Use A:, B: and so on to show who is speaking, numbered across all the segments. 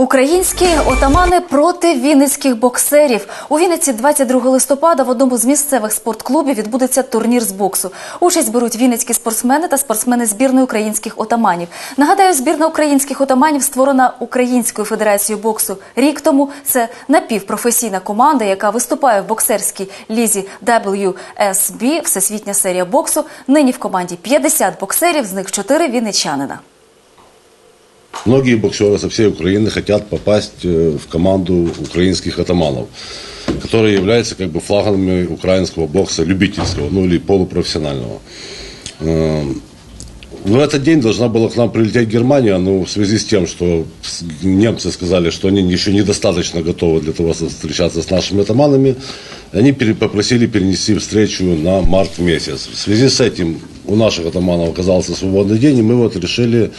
A: Українські отамани проти вінницьких боксерів. У Вінниці 22 листопада в одному з місцевих спортклубів відбудеться турнір з боксу. Участь беруть вінницькі спортсмени та спортсмени збірної українських отаманів. Нагадаю, збірна українських отаманів створена Українською федерацією боксу рік тому. Це напівпрофесійна команда, яка виступає в боксерській лізі WSB, всесвітня серія боксу. Нині в команді 50 боксерів, з них 4 вінничанина.
B: Многие боксеры со всей Украины хотят попасть э, в команду украинских атаманов, которые являются как бы флагами украинского бокса любительского, ну или полупрофессионального. Эм, В этот день должна была к нам прилететь Германия, но в связи с тем, что немцы сказали, что они еще недостаточно готовы для того, чтобы встречаться с нашими атаманами, они попросили перенести встречу на март месяц. В связи с этим у наших атаманов оказался свободный день, и мы вот решили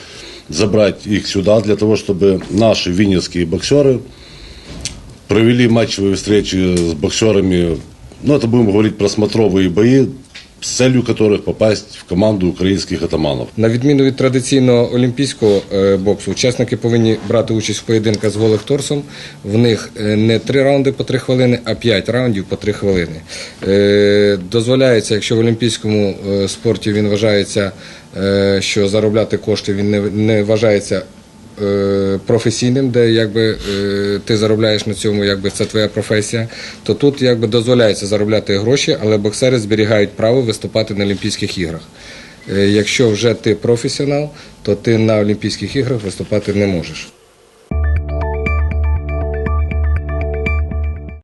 B: забрать их сюда для того, чтобы наши винницкие боксеры провели матчевые встречи с боксерами, ну это будем говорить про смотровые бои, с целью которых попасть в команду украинских атаманов.
C: На відміну від традиційного олімпійського е, боксу, учасники повинні брати участь в поєдинках з голих торсом. В них е, не три раунди по три хвилини, а п'ять раундів по три хвилини. Е, Дозволяється, якщо в олімпійському спорті він вважається, що заробляти кошти він не, вважається професійним, де якби е, ти заробляєш на цьому, якби це твоя професія, то тут якби дозволяється заробляти гроші, але боксери зберігають право виступати на Олімпійських іграх. Е, Якщо вже ти професіонал, то ти на Олімпійських іграх виступати не можеш.